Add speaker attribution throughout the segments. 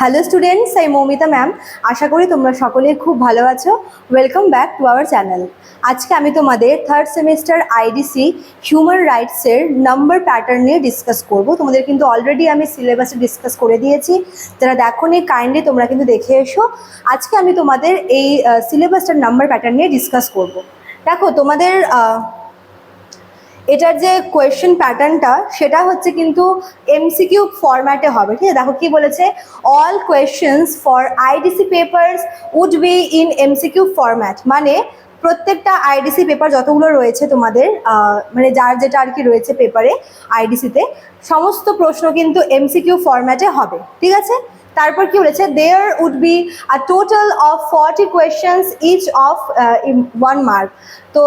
Speaker 1: Hello students আমি Moumita ma'am আশা করি তোমরা সকলে খুব ভালো আছো। Welcome back to our channel আজকে আমি তোমাদের থার্ড সেমিস্টার আইডিসি হিউম্যান রাইটসের নাম্বার প্যাটার্ন নিয়ে ডিসকাস করব। তোমাদের কিন্তু অলরেডি আমি সিলেবাসে ডিসকাস করে দিয়েছি। যারা দেখো নি কাইন্ডলি তোমরা কিন্তু দেখে এসো। আজকে আমি তোমাদের এই সিলেবাসটার নাম্বার প্যাটার্ন নিয়ে ডিসকাস করব। দেখো, তোমাদের এটার যে কোয়েশ্চেন প্যাটার্নটা সেটা হচ্ছে কিন্তু এমসিকিউ ফরম্যাটে হবে, ঠিক আছে? দেখো কি বলেছে? All questions for IDC papers would be in MCQ format মানে প্রত্যেকটা আইডিসি পেপার যতগুলো রয়েছে তোমাদের মানে যার যেটা আর কি রয়েছে পেপারে আইডিসিতে সমস্ত প্রশ্ন কিন্তু এমসিকিউ ফরম্যাটে হবে, ঠিক আছে? তারপর কি বলেছে? There would be a total of forty questions each of one mark তো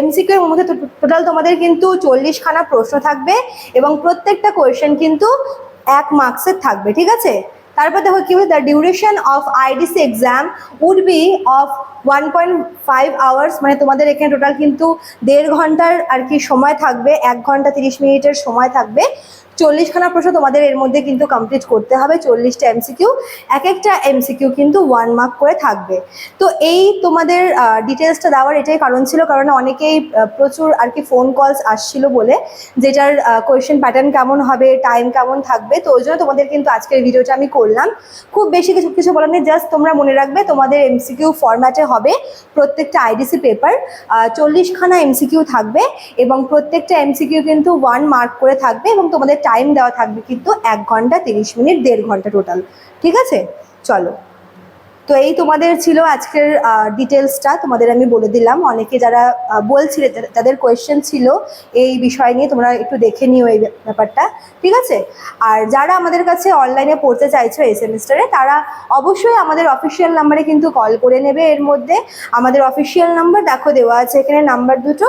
Speaker 1: এমসিকিউ এর মধ্যে টোটাল তোমাদের কিন্তু চল্লিশখানা প্রশ্ন থাকবে এবং প্রত্যেকটা কোয়েশ্চেন কিন্তু এক মার্কসের থাকবে, ঠিক আছে? তারপর দেখো কি the duration of IDC exam would be of one point five hours মানে তোমাদের এখানে টোটাল কিন্তু দেড় ঘণ্টার আর কি সময় থাকবে, এক ঘণ্টা তিরিশ মিনিটের সময় থাকবে। চল্লিশখানা প্রশ্ন তোমাদের এর মধ্যে কিন্তু কমপ্লিট করতে হবে, চল্লিশটা এমসিকিউ এক একটা এমসিকিউ কিন্তু ওয়ান মার্ক করে থাকবে। তো এই তোমাদের ডিটেলসটা দেওয়ার এটাই কারণ ছিল, কারণ অনেকেই প্রচুর আর কি ফোন কলস আসছিল বলে, যেটার কোয়েশ্চেন প্যাটার্ন কেমন হবে টাইম কেমন থাকবে, তো ওই জন্য তোমাদের কিন্তু আজকের ভিডিওটা আমি করলাম খুব বেশি কিছু কিছু বলার নেই জাস্ট তোমরা মনে রাখবে তোমাদের এমসিকিউ ফরম্যাটে হবে প্রত্যেকটা আইডিসি পেপার চল্লিশখানা এমসিকিউ থাকবে এবং প্রত্যেকটা এমসিকিউ কিন্তু ওয়ান মার্ক করে থাকবে এবং তোমাদের টাইম দেওয়া থাকবে কিন্তু এক ঘণ্টা তিরিশ মিনিট, দেড় ঘণ্টা টোটাল ঠিক আছে? চলো। তো এই তোমাদের ছিল আজকের ডিটেলসটা তোমাদের আমি বলে দিলাম। অনেকে যারা বলছিলে যাদের কোয়েশ্চেন ছিল এই বিষয় নিয়ে। তোমরা একটু দেখে নিও এই ব্যাপারটা। ঠিক আছে? আর যারা আমাদের কাছে অনলাইনে পড়তে চাইছো এই সেমিস্টারে তারা অবশ্যই আমাদের অফিসিয়াল নাম্বারে কিন্তু কল করে নেবে এর মধ্যে। আমাদের অফিসিয়াল নাম্বার দেখো, দেওয়া আছে এখানে নাম্বার দুটো।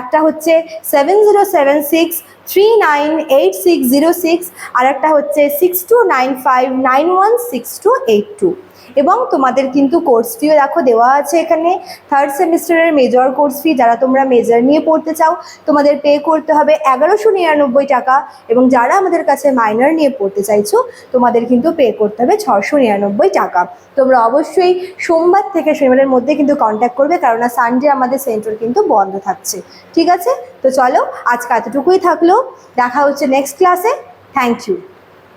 Speaker 1: একটা হচ্ছে seven zero seven six three nine eight six zero six আর একটা হচ্ছে six two nine five nine one six two eight two এবং তোমাদের কিন্তু কোর্স ফিও দেখো দেওয়া আছে এখানে। থার্ড সেমিস্টারের মেজর কোর্স ফি যারা তোমরা মেজর নিয়ে পড়তে চাও, তোমাদের পে করতে হবে এগারোশো নিরানব্বই টাকা এবং যারা আমাদের কাছে মাইনর নিয়ে পড়তে চাইছো, তোমাদের কিন্তু পে করতে হবে ছশো নিরানব্বই টাকা। তোমরা অবশ্যই সোমবার থেকে শনিবারের মধ্যে কিন্তু কন্ট্যাক্ট করবে, কেননা সানডে আমাদের সেন্টার কিন্তু বন্ধ থাকছে। ঠিক আছে? তো চলো, আজকে এতটুকুই থাকল। দেখা হচ্ছে নেক্সট ক্লাসে থ্যাংক ইউ